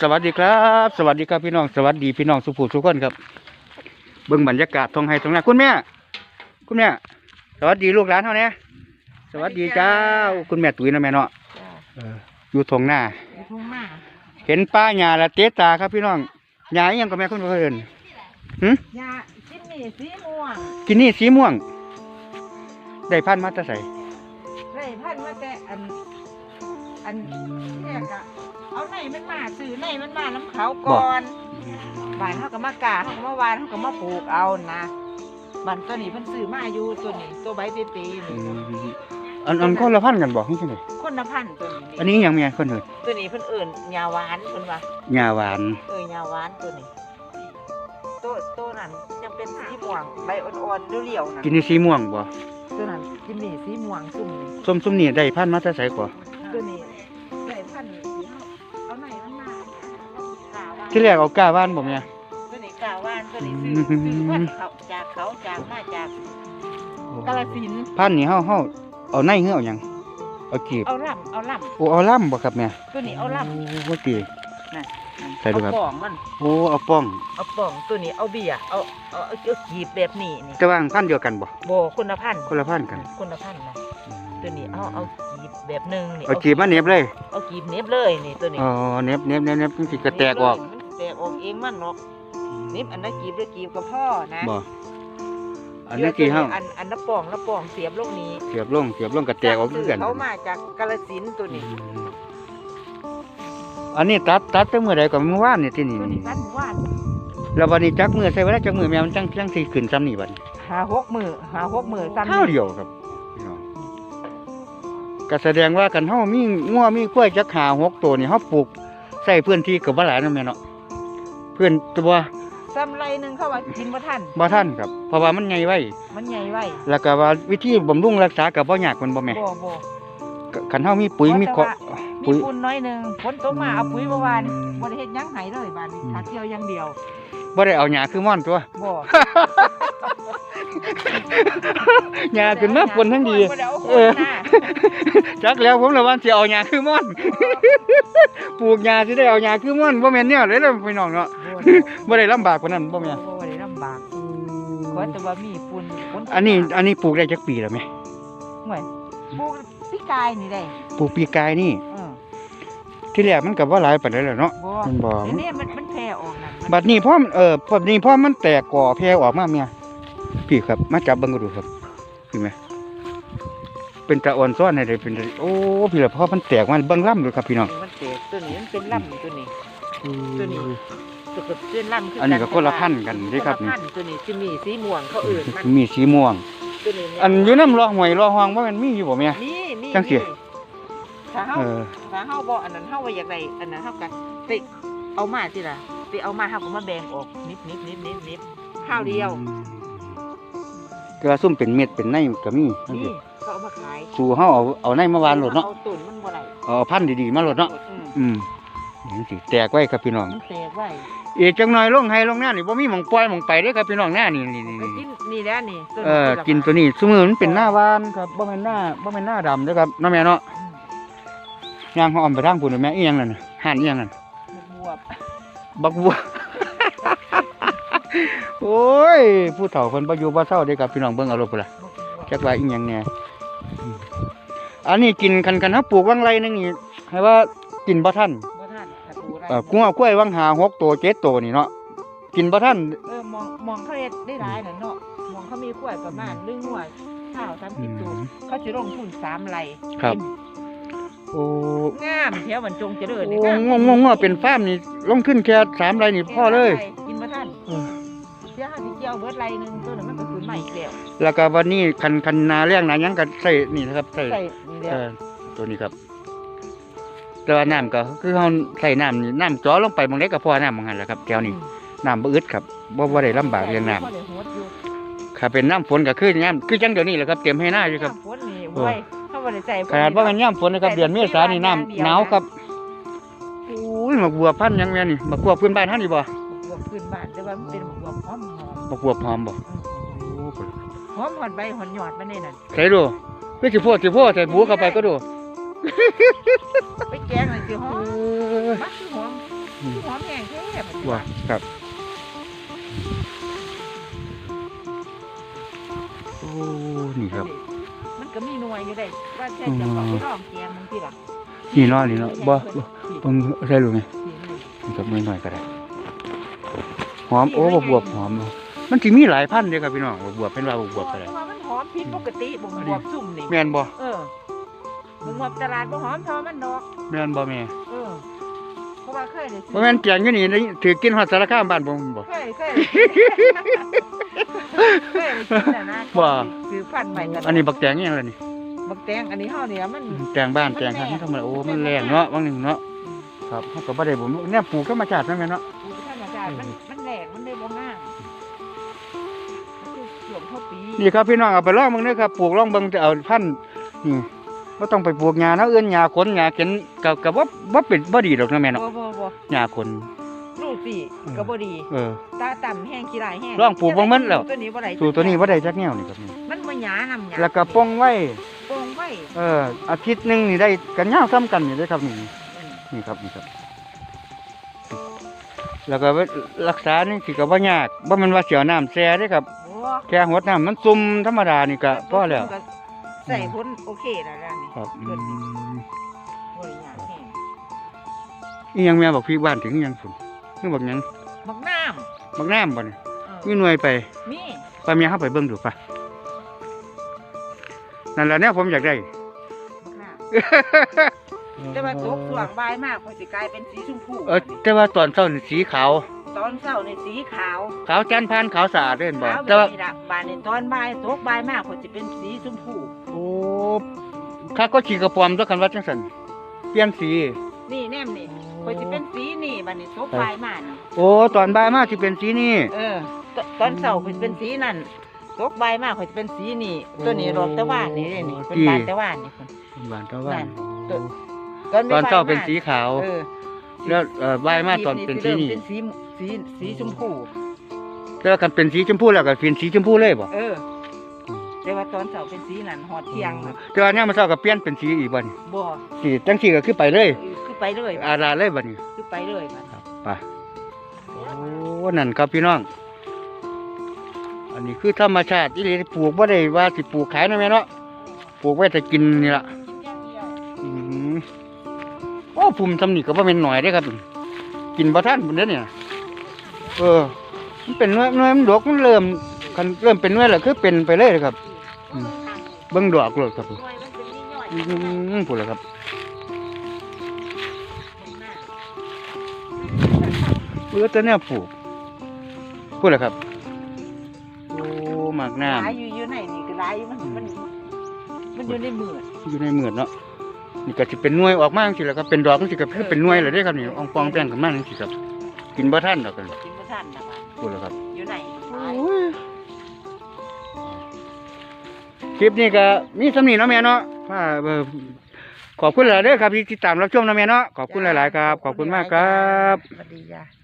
สวัสดีครับ สวัสดีครับพี่น้องสวัสดีพี่น้องสุภูทุกคนครับ เบิ่งบรรยากาศทองไห้ทองนาคุณแม่คุณแม่สวัสดีลูกหลานเท่านี้สวัสดีเจ้าคุณแม่ตุ๋ยนะแม่เนาะเอออยู่ทงหน้าอยู่ทุ่งนาเห็นป้าหญ้าละเตะตาครับพี่น้องหญ้าอิหยังกับแม่คุณเพิ่นหึยาจิ้มนี่สีม่วงกินนี่สีม่วง ได้พันธุ์มาแตะใส่ไรพันมาแต่อัน อันเนี่ยกะเอาไหนมันมาซื้อไหนมันมาน้ำเขาก่อนบานเขาก็มากาเขาก็มาวานเขาก็มาปลูกเอานะบันตัวนี้เพิ่นซื้อมาอยู่ตัวนี้ตัวใบเตๆอืนี่มอันอันก็ละพันกันบอกที่ไหนคนละพันตัวนี้อันนี้อิหยังแม่คนเหินตัวนี้เพิ่นเอิ่นยาหวานเพิ่นว่าหญ้าหวานเออยาหวานตัวนี้ตัวตัวนั้นยังเป็นสีม่วงใบอ่อนๆเรียวๆนะกินนี่สีม่วงบ่ตัวนั้นกินนี่สีม่วงซุ่มนี่ส้มส้มนี่ได้พันธุ์มาแตะใส่ก่อตัวนี้ ที่แรกเอาก้าว่านบ่แม่ตัวนี้กาว่านตัวนี้ซื้อซื้อพันธุ์เขาจากเขาจากมาจากกาลสินธุ์พันธุ์นี่เฮาเฮาเอาในเฮือเอาหยังเอากีบเอาล่ำเอาล่โอ้เอาล่ำบ่ครับแม่ำตัวนี้เอาล่โอ้ตีำน่ะใส่ดูครับเอาป่องมันโอ้เอาป้องเอาป่องตัวนี้เอาเบียร์เอาเอาเอาเอากีบแบบนี้นี่จะว่างพันธุ์เดียวกันบ่โบคนละพันธุ์คนละพันธุ์กันคนละพันธุ์นะตัวนี้เอาเอากีบแบบหนึงนี่เอากีบมาเหน็บเลยเอากีบเหน็บเลยนี่ตัวนี้อ๋อเหน็บเหน็บเหน็บเหน็บมันสิกระแตกออกมันสิ แตกออกเองมันเนาะนี่อันนั้นกีบด้วยกีบกับพ่อนะบ่อันนี้กี่เฮาอันอันน้ำป่องน้ำป่องเสียบลงนี้เสียบลงเสียบลงกระแตกออกคือกันเขามาจากกาลสินธุ์ตัวนี้ อันนี้ตัดตัดตั้งมื้อใดก่อนเมื่อวานนี่ที่นี่ตัวนี้กันว่านแล้ววันนี้จักมื้อใส่เวลาจักมื้อแม่มันจังจังสิขึ้นซ้ำนี่บัดนี้หาหกมือหาหกมือซ้ำข้าวเดียวครับพี่น้องก็แสดงว่ากันเฮามีงัวมีกล้วยจักหาหกตัวนี่เฮาปลูกใส่พื้นที่ก็บ่หลายนะแม่เนาะเพื่อนตัวซ้ำไรหนึ่งเข้ามากินบ่ทันบ่ทันครับ เพราะว่ามันใหญ่ไว้ มันใหญ่ไว้แล้วก็ว่าวิธีบำรุงรักษาก็บ่ยากมันบ่แม่บ่บ่คันเฮามีปุ๋ยมีแต่เกาะว่าปุ๋มียปุ่นน้อยหนึ่งฝนตกมาเอาปุ๋ยเมื่อวานบ่ได้เฮ็ดหยังไห้เลยบาดนี้ถ้าเกี่ยวอย่างเดียวบ่ได้เอาหญ้าคือม่อนตัวบ่ หญ้าขึ้นมาปนทั้งดีบ่ได้เอาคเอนอหน้าจักแล้วผมละว่าสิเอาหญ้าคือม่อน ปลูกหญ้าสิได้เอาหญ้าคือม่อนบ่แม่นแนวเลยเด้อพี่น้องเนาะบ่ได้บ่ได้ลำบากกว่านั้นบ่แม่นบ่ได้ลำบากขอแต่ว่ามีปุ่นฝตกอันนี้มาอันนี้ปลูกได้จักปีแล้วแม่ห่วยปลูกพี่กายนี่ได้ปลูกปีกายนี่เออที่แรกมันก็บ่หลายปานใดแล้วเนาะบ่มันบ่เดี๋ยวนี้มันมันแผ่ออกนั่นมันบัดนี้พอมันเออบัดนี้พอมันแตกก่อแพร่ออกมาเมีย พี่ครับ มาจับเบิ่งก็ดูครับพี่แม่เป็นตะอ่อนซ้อนให้ได้เป็นตะโอ้พี่ละพอมันแตกมันเบิ่งล่ำดูครับพี่น้องมันแตกตัวนี้มันเป็นลำตัวนี้ตัวนี้ตัวก็เป็นลำคืออันนี้ก็คนละพันธุ์กันเด้ครับคนนี่ละพันธุ์ตัวนี้จะมีสีม่วงเขาเอื่นมันมีสีม่วงตัวนี้อันอยู่น้ำรอหวยรอหองว่ามันมีอยู่บ่แม่มีมีจังสิมีถ้าเฮาเออถ้าเฮาบ่อันนั้นเฮาว่าอยากได้อันนั้นเฮาก็ไปเอามาสิล่ะไปเอามาเฮาก็มาแบ่งออกนิดนิดนิดนิดนิดข้าวเดียว ก็ซุ่มเป็นเม็ดเป็นในก็มีจังนี่ซี่เขาเอามาขายสู่เฮาเอาเอาในมาวานโลดเนาะเอาตุ่นมันบ่ได้เอาพันธุ์ดีๆมาโลดเนาะอืมอืมจังซี่แตกไว้ครับพี่น้อง มันแตกไว้อีกจังหน่อยลงให้ลงหน้านี่บ่มีหม่องปล่อยหม่องไปเด้อครับพี่น้องหน้านี่นี่นี่ไปนี่กินนี่แหล้วนี่ตัวเออกินตัวนี้สมือมันเป็นหน้าวานครับบ่แม่นหน้าบ่แม่นหน้าดำเด้อครับน้าแม่เนาะอืมย่างหอมไปทางพุ่นแม่อีหยังนั่นน่ะห่านอีหยังนั่นบวบ บักบัว โอ้ย ผู้เฒ่าเพิ่นบ่อยู่บ่เฒ่าเด้อครับพี่น้องเบิ่งเอารมณ์พุ่นล่ะบวบจักว่าอีหยังแน่อืมอันนี้กินคันคันเฮาปลูกวังไรนึงนี่ให้ว่ากินบ่ทันบ่ทันถ้าปลูกไรเอ่อกล้วยกล้วยวังหาหกตัวเจ็ดตัวนี่เนาะกินบ่ทันเออมองมองเขาเฮ็ดได้หลายน่ะเนาะมองเขามีกล้วยประมาณ1หัวข้าว30ตัวเขาสิลงทุน3ไร่ครับ โอ้งามแถวบรรจงเจริญโอ้นี่งงงงเป็นฟาร์มนี่ลงทุนแค่สามไร่นี่พอเลย กินบ่ทันเออเสียหาสิเกี่ยวเบิดไรหนึงตัวนั้นมันก็คือใหม่อีกแล้วแล้วก็วันนี้คันคันนาเลี้ยงนาหยังก็ใส่นี่นะครับใส่ใส่นี่แล้เอวอตัวนี้ครับ แต่ว่าน้ำก็คือเราใส่น้ำนี่น้ำจ่อลงไปบางเล็กก็พอน้ำบางหันแหละครับแถวนี้น้ำบ่อึดครับบ่บ่ได้ลำบากเรื่องน้พอได้หดอยู่ำถ้าเป็นน้ำฝนก็คือน้ำคือจังเดี๋ยวนี้แหละครับเตรียมให้หน้าอยู่ครับน้ำฝนนี่โอ้ยเขาบ่ได้ใส่ขนาดว่ากันย่ำฝนนะครับเดือนเมษายนนี่น้ำหนาวครับโอ้ยหมากบัวพันธุ์หยังแม่นี่หมากบัวพื้นบ้านเฮานี่บ่บ วบขึ้นบ้านแต่ว่ามันเป็นบวบหอมหอมหมากบัวหอมบ่หอมหอดใบหอดหยอดมันนี่นั่นใส่ดูคือสิพูดสิพูดใส่บัวเข้าไปก็ดูไปแกงเลยสิหอมมักคือหอมอืมหอมแห้งแท้บัดนี้ว่าครับโอ้นี่ครับ มันก็มีหน่วยอยู่ได้ว่าแค่จะบอกไปลองแกมมันที่ล่ะนี่เนาะนี่เนาะบ่บ่นี่เบิ่งใช่หรือไงนี่นี่นี่ครับน้อยๆก็ได้ หอมโอ้บ่บวบหอมเนาะมันสิมีหลายพันธุ์เด้อครับพี่น้องบ่บวบเป็นว่าบ่บวบก็ได้เพราะว่ามันหอมผิดปกติบ่บวบซุ่มนี่แม่นบ่เออมึงว่าตลาดบ่หอมเทอมันดอกแม่นบ่แม่เออเพราะว่าเคยได้ซื้บ่แม่นแกงอยู่นี่ได้ถือกินฮอดสารคามบ้านผมบ่ เคยเคยได้เคยได้กินน่ะนะว่า ซื้อพันธุ์ใหม่กันอันนี้บักแตงอีหยังล่ะนี่บักแตงอันนี้เฮาเนี่ยมันแตงบ้านแตงทางนี้ธรรมดาโอ้มันแรงเนาะบางหนึงเนาะครับเฮาก็บ่ได้บ่เนี่ยปลูกธรรมชาตินั่นแม่นเนาะปลูกธ รรมชาติมันมันแหลกมันได้บ่งามมันคือช่วงเท่าปีนี่ครับพี่น้องเอาไปลองเบิ่งเด้อครับปลูกลองเบิ่งจะเอาพันธุ์นี่บ่ต้องไปปลูกหญ้าเนาะเอื้อนหญ้าขนหญ้าเข็นก็ก็บ่บ่เป็นบ่ดีดอกเนาะแม่เนาะบ่บ่บ่หญ้าขน ลูกสิก็บ่ดีเออ ตาต่ำแห้งขี้ลายแห้งลองปลูกบ่มันแล้ว ตัวนี้บ่ได้สู่ตัวนี้บ่ได้จักแนวนี่ครับนี่มันบ่หยานำหยาแล้วก็ป้องไว้ โป่งไว้เอออาทิตย์หนึงนี่ได้กันยาวซ้ำกันนี่เด้อครับนี่นี่ครับนี่ครับ แล้วก็รักษานี่สิก็บ่ยากบ่แม่นว่าเสียวน้ำแช่เด้อครับโอ้แค่หดน้ำมันซุ่มธรรมดานี่ก็พอแล้ว ใส่ผลโอเคแล้วล่ะนี่ครับอืเพิ่นสิมบ่ได้หยาแห้งอีหยังแม่บอกพี่บ้านถึงอีหยังพุ่นคือบอกหยังบักน้บักน้ำบ่นี่ำเอมีอหน่วยไป มีไปเมียเข้าไปเบิ่งดูปะนั่นแหละเนี่ยผมอยากได้บักน้ำ แต่ว่าตกสว่างบ่ายมากพอสิกลายเป็นสีชมพูเออแต่ว่าตอนเช้านี่สีขาว ตอนเช้านี่สีขาวขาวจันทร์พานขาวสะอาดเด้นบ่ขาวแบแต่บว่านี้ล่ะบานนี้ตอนบ่ายตกบ่ายมากพอสิเป็นสีชมพูโอ้ข้าก็ขี่กระปอมตัวกันว่าจังซั่นเปลี่ยนสี นี่แนมนี่พอสิเป็นสีนี่บานนี้ตกบ่ายมากนี่โอ้ตอนบ่ายมาสิเป็นสีนี้เออตตอนเช้าพอสิเป็นสีนั่นตกบ่ายมากพอสิเป็นสีนี่ ตัวนี้ดอกตะวันนี่เด้นี่เป็นบานตะวันนี่พุ่นบ้านตะวันนั่นโอ้ตอน ตอนเช้าเป็นสีขาว เออแล้วเอ่อบ่ายมาตอนเป็นสีนี้เป็นสีสีสีชมพูแล้วคันเป็นสีชมพูแล้วก็เป็นสีชมพูเลยบ่เออแต่ว่าตอนเช้าเป็นสีนั่นหอดเที่ยงน่ะแต่ว่าเนี่ยามมันเช้าก็เปลี่ยนเป็นสีอีกบ่นี่บ่สีจังสีก็คือไปเลยคือไปเลยอาราเลยบ่นี่คือไปเลยมันครับไปโอ้นั่นครับพี่น้อง อันนี้คือธรรมชาติที่ปลูกบ่ได้ว่าสิปลูกขายนะแม่เนาะปลูกไว้แต่กินนี่ล่ะกินอย่างเดียวอื มโอ้ภูมิทำนี่ก็บ่แม่นหน่อยเด้ครับ กินบ่ทันพุ่นเด้อเนี่ย เออ มันเป็นหน่วยหน่วยมันดอกมันเริ่มคันเริ่มเป็นหน่วยแล้วคือเป็นไปเลยครับอืมเบิ่งดอกโลดครับหน่วยมันเป็นนิดหน่อยอืมพุ่นล่ะครับเบื่อแต่แนวปลูกพุ่นล่ะครับโอ้หมากน้ำหลายอยู่อยู่ไหนนี่คือหลายอยู่มันมันมันอยู่ในมืออยู่ในมือเนาะ นี่ก็สิเป็นหน่วยออกมาจังซี่แหละครับเป็นดอกจังซี่ก็คือเป็นหน่วยเลยเด้ครับนี่อองฟองแป้งขึ้นมาจังซี่ครับ กินบ่ทันดอกกันกินบ่ทันนะบ้านพูดแล้วครับอยู่ไหนหลายคลิปนี้ก็มีสำนีเนาะแม่เนาะว่าเอ่อขอบคุณหลายๆเด้อครับที่ติดตามรับชมเนาะแม่เนาะขอบคุณหลาย ๆ ครับ ขอบคุณมากครับสวัสดีจ้ะ